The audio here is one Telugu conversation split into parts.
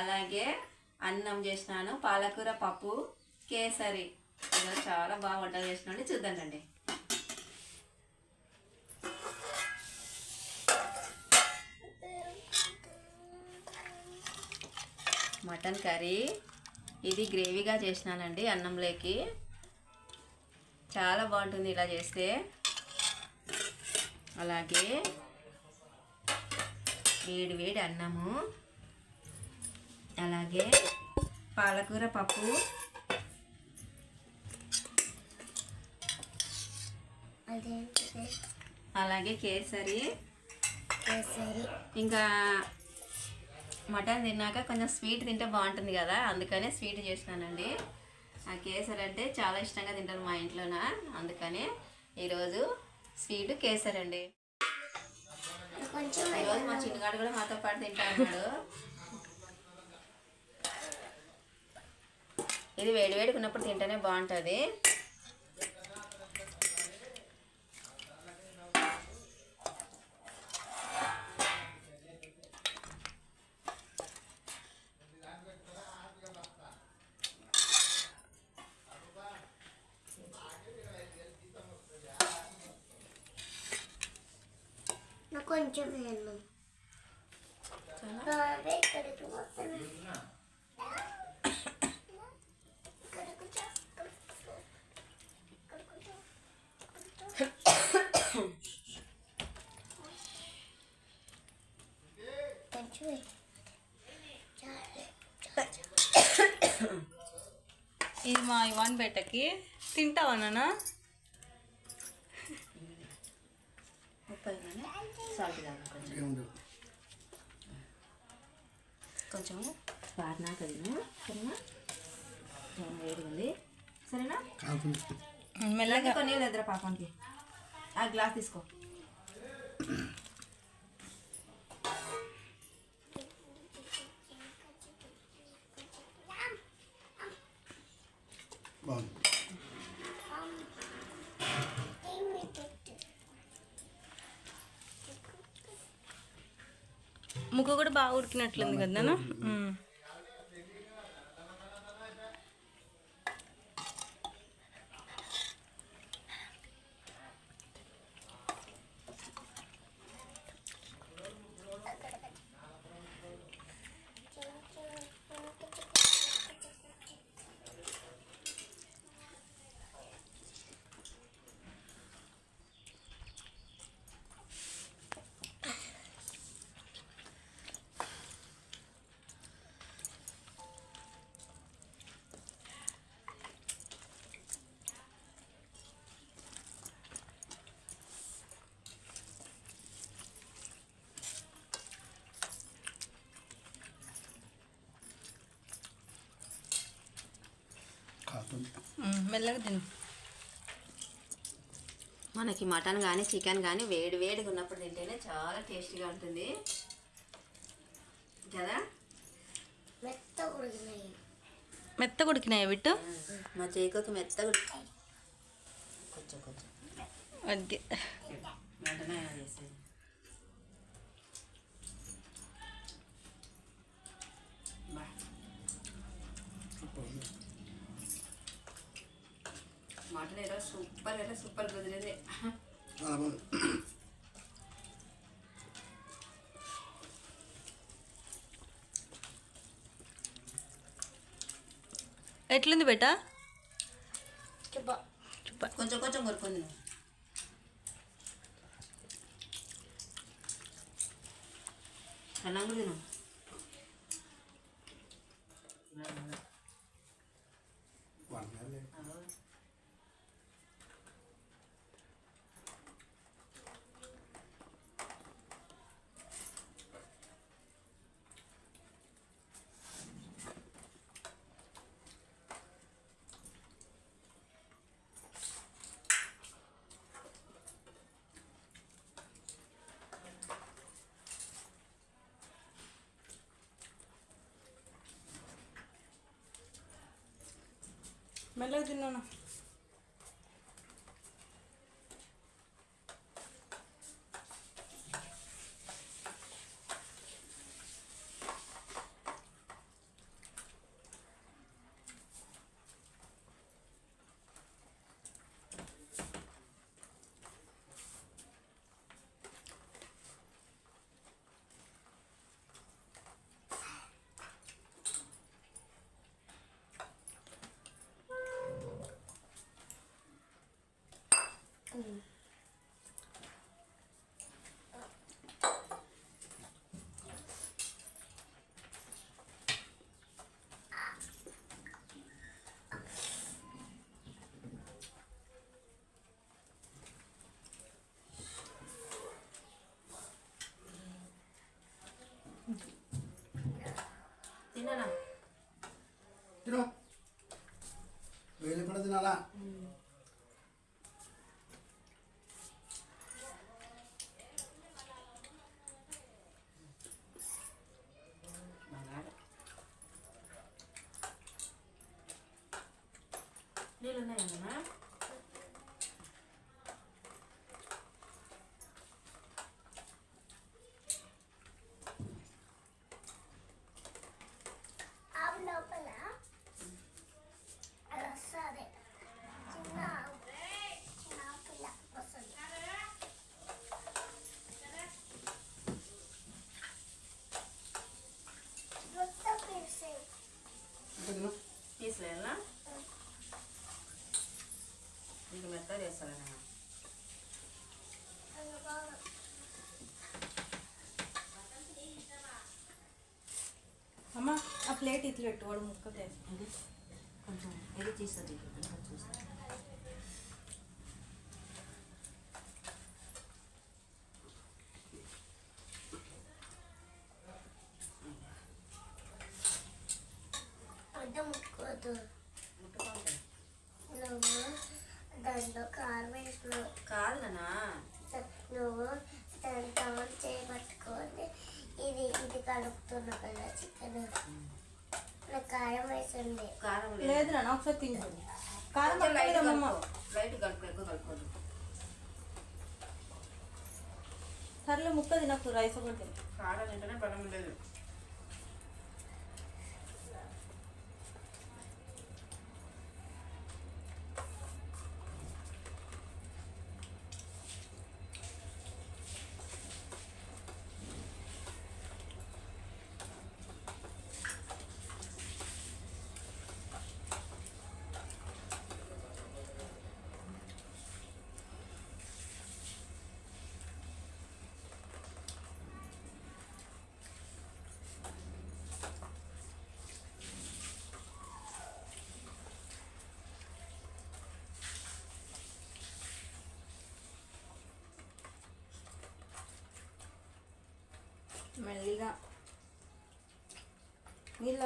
అలాగే అన్నం చేసినాను పాలకూర పప్పు కేసరి. ఇలా చాలా బాగా వంట చేసినండి చూద్దానండి మటన్ కర్రీ. ఇది గ్రేవీగా చేసినానండి అన్నంలోకి. చాలా బాగుంటుంది ఇలా చేస్తే. అలాగే వేడి వేడి అన్నము. అలాగే పాలకూర పప్పు. అలాగే కేసరి. కేసరి. ఇంకా మటన్ తిన్నాక కొంచెం స్వీట్ తింటే బాగుంటుంది కదా అందుకనే స్వీట్ చేసినానండి. ఆ కేసరి అంటే చాలా ఇష్టంగా తింటారు మా ఇంట్లోన అందుకనే ఈరోజు స్వీట్ కేసరి అండి ఈరోజు మా చిన్నగాడు కూడా మాతో పాటు తింటా ఉన్నాడు ఇది వేడి వేడిగా ఉన్నప్పుడు తింటేనే బాగుంటుంది. కొంచెం వేయను మొత్తం ఇక్కడికి చేస్తా. ఇక్కడికి చేస్తా. కొంచెం వేయి. చాలే. ఇది మా ఇవాన్ బేటకి. తింటావా నాన్న కొంచెం కొంచెం పారినాక తిను సరేనా? మెల్లగా కొన్ని పాపానికి ఆ గ్లాస్ తీసుకో బాగుంది ఏమి పెట్టు. ముక్క కూడా బాగా ఉడికినట్లుంది కదా ఉమ్, మెల్లగా తిను. మనకి మటన్ కానీ చికెన్ కానీ వేడి వేడిగా ఉన్నప్పుడు తింటేనే చాలా టేస్టీగా ఉంటుంది. కదా? మెత్త ఉడికినాయి. మెత్త ఉడికినాయి బిట్టు? మా చేకోకి మెత్తగా ఉడికాయి. కొంచెం కొంచెం. ఏదో సూపర్ కుదిరేది చాలా బాగుంది ఎట్లుంది బేటా? చెప్పా. కొంచెం కొంచెం కొరుకుంది అన్నం కూడా తిను వండాలి మెల్లగా తిన్నాను Mm. 什么 ప్లేట్ ఇట్లా పెట్టు వాడు ముక్క కొంచెం తీస్తుంది నువ్వు దాంట్లో కారం కాదునా నువ్వు ఇది ఇది కలుపుతున్నావు కదా చికెన్ కారం వేసింది కారం లేదు. లేదు నాన్న ఒకసారి తింటు కారం లైట్ లైట్ కలుపు ఎక్కువ కలుపుకోదు సర్లే ముక్క తినకు రైస్ ఒకటి కారం తింటేనే బలం లేదు. మెల్లిగా నీళ్ళ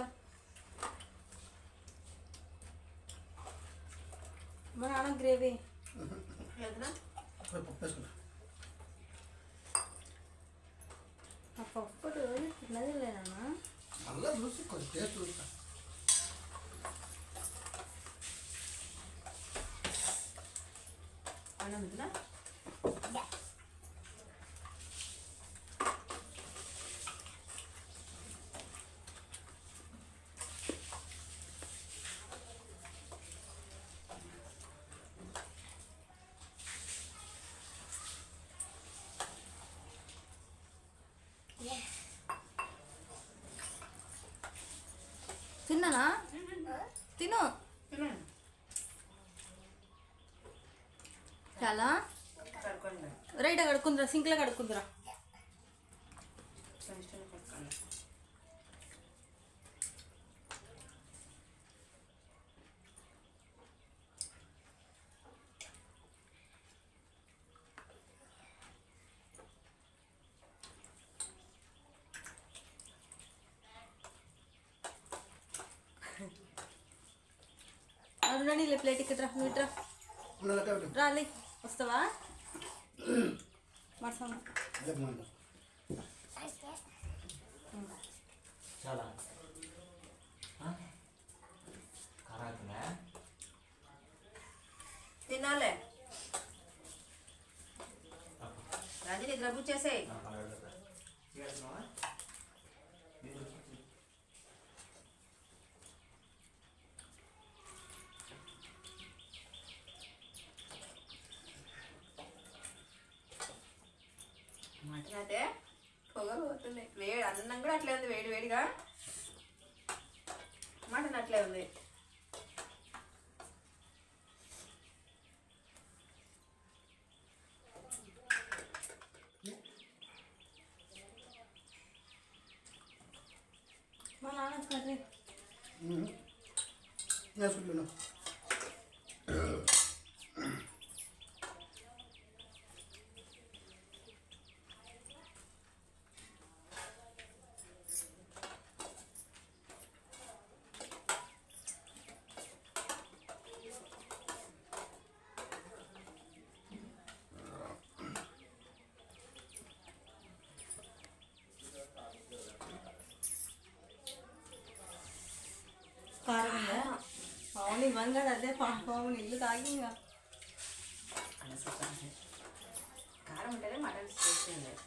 మా నాన్న గ్రేవీ లేదునా పోయి పప్పు వేసుకుంటా ఆ పప్పు రోజు తిన్నది లేదన్నా మళ్ళీ చూసి కొంచెం టేస్ట్ చూస్తా అన్నం తిన్నా తిన్నానా? తిను. చాలా. రైట్ కడుక్కుందిరా సింక్లో కడుక్కుందిరా. అరుణని లే ప్లేట్ ఇక్కడ నువ్వు ఇట్రా. రాలే వస్తావా? మరసం చాలా. తినాలే. రాజు నిద్ర బుచ్చేసేయి మటన్ అయితే పొగ పోతుంది వేడి అన్నం కూడా అట్లే ఉంది వేడి వేడిగా మటన్ అట్లే ఉంది మా నాన్న కర్రీ వేసుకుంటున్నాను కారం ఉందా ఇవ్వంగాడు అదే పాపం నీళ్ళు తాగి ఇంకా. కారం ఉంటేనే మటన్ స్పెషల్. లేదు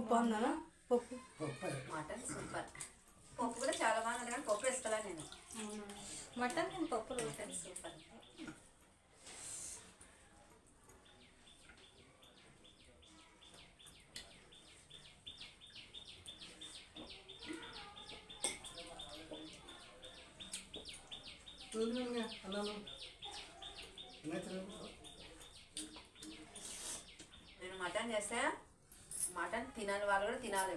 పప్పు అన్నానా? పప్పు. Mutton super. పప్పు కూడా చాలా బాగుంది కానీ పప్పు వేసుకోలే నేను. మటన్ నేను పప్పు రోజు మటన్ సూపర్ చూడండి అన్నాను నేర్చుకో నేను మటన్ చేస్తే మటన్ తినని వాళ్ళు కూడా తినాలి.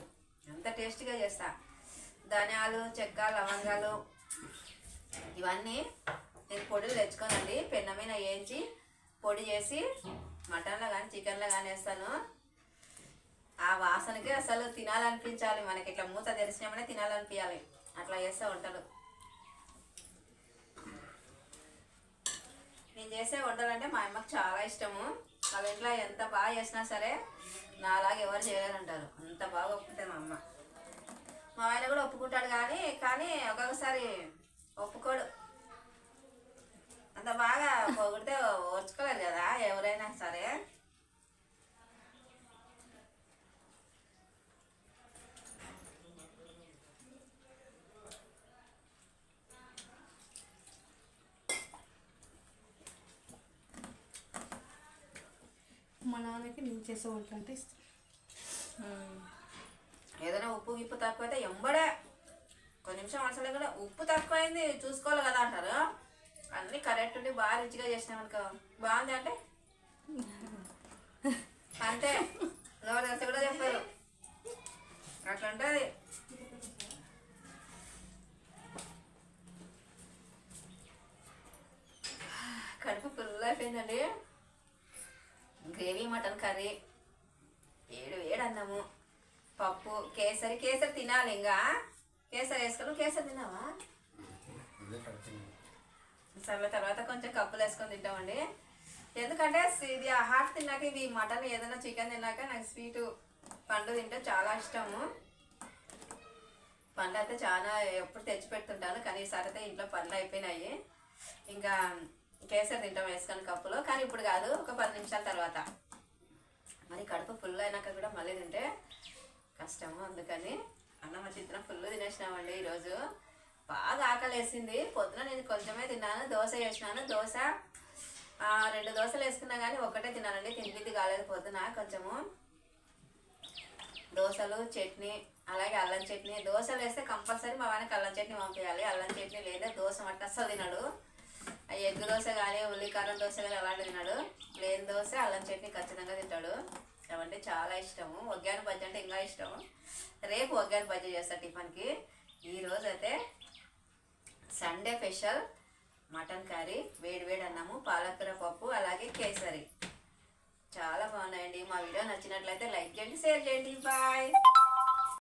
ఎంత టేస్టీగా చేస్తా. ధనియాలు చెక్క లవంగాలు ఇవన్నీ నేను పొడులు తెచ్చుకోనండి. పెన్న మీద వేయించి పొడి చేసి మటన్లో కానీ చికెన్లో కానీ వేస్తాను. ఆ వాసనకి అసలు తినాలనిపించాలి. మనకి ఇట్లా మూత తెరిచినామనే తినాలనిపించాలి అట్లా చేస్తే వంటలు. నేను చేసే వంటలు అంటే మా అమ్మకి చాలా ఇష్టము. వాళ్ళ ఇంట్లో ఎంత బాగా చేసినా సరే నాలాగా ఎవరు చేయలేరంటారు. అంత బాగా ఒప్పుకుంటుంది మా అమ్మ. మా ఆయన కూడా ఒప్పుకుంటాడు కానీ కానీ ఒక్కొక్కసారి ఒప్పుకోడు. అంత బాగా పొగిడితే ఓర్చుకోలేరు కదా ఎవరైనా సరే. మా నాన్నకి నేను చేసే వంట అంటే ఇష్టం. ఏదైనా ఉప్పు గిప్పు తక్కువైతే ఎంబడే. కొన్ని నిమిషం అసలు కూడా ఉప్పు తక్కువైంది చూసుకోవాలి కదా అంటారు. అన్ని కరెక్ట్ ఉండి బాగా రుచిగా చేసినాం అనుకో బాగుంది అంటే? అంతే. నోరు కూడా చెప్పారు. అట్లా ఉంటుంది కడుపు ఫుల్ అయిపోయిందండి. Gravy mutton curry. ఏడు వేడి అన్నము పప్పు కేసరి కేసరి తినాలి ఇంకా కేసరి వేసుకొని కేసరి తిన్నావా? ఇదే సర్లే తర్వాత కొంచెం కప్పులు వేసుకొని తింటామండి. ఎందుకంటే ఇది హాట్ తిన్నాక ఇవి మటన్ ఏదైనా చికెన్ తిన్నాక నాకు స్వీట్ పండు తింటే చాలా ఇష్టము. పండ్లు అయితే చాలా ఎప్పుడు తెచ్చి పెడుతుంటాను కానీ ఈసారి అయితే ఇంట్లో పండ్లు అయిపోయినాయి. ఇంకా కేసరి తింటాం వేసుకొని కప్పులో. కానీ ఇప్పుడు కాదు ఒక పది నిమిషాల తర్వాత. మరి కడుపు ఫుల్ అయినాక కూడా మళ్ళీ తింటే కష్టము అందుకని అన్నం చిత్రం ఫుల్ తినేసినామండి ఈరోజు. బాగా ఆకలి వేసింది. పొద్దున నేను కొంచెమే తిన్నాను దోశ వేసినాను దోశ ఆ, రెండు దోశలు వేసుకున్నా కానీ ఒక్కటే తిన్నానండి. తిండిది కాలేదు పొద్దున కొంచెము. దోశలు చట్నీ అలాగే అల్లం చట్నీ. దోశలు వేస్తే కంపల్సరీ మా వానికి అల్లం చట్నీ పంపించాలి అల్లం చట్నీ లేదా దోశ మట్టి అస్సలు తినడు. ఎగ్ దోశ కానీ ఉల్లికారం దోశ కానీ అలాంటివి తిన్నాడు ప్లేన్ దోశ అల్లం చట్నీ ఖచ్చితంగా తింటాడు. అవంటే చాలా ఇష్టము. ఒగ్గాని బజ్జీ అంటే ఇంకా ఇష్టము. రేపు ఒగ్గాని బజ్జీ చేస్తా టిఫిన్కి ఈరోజు అయితే సండే స్పెషల్ మటన్ కర్రీ వేడి వేడి అన్నాము పాలకూర పప్పు అలాగే కేసరి. చాలా బాగున్నాయండి. మా వీడియో నచ్చినట్లయితే లైక్ చేయండి షేర్ చేయండి. బాయ్.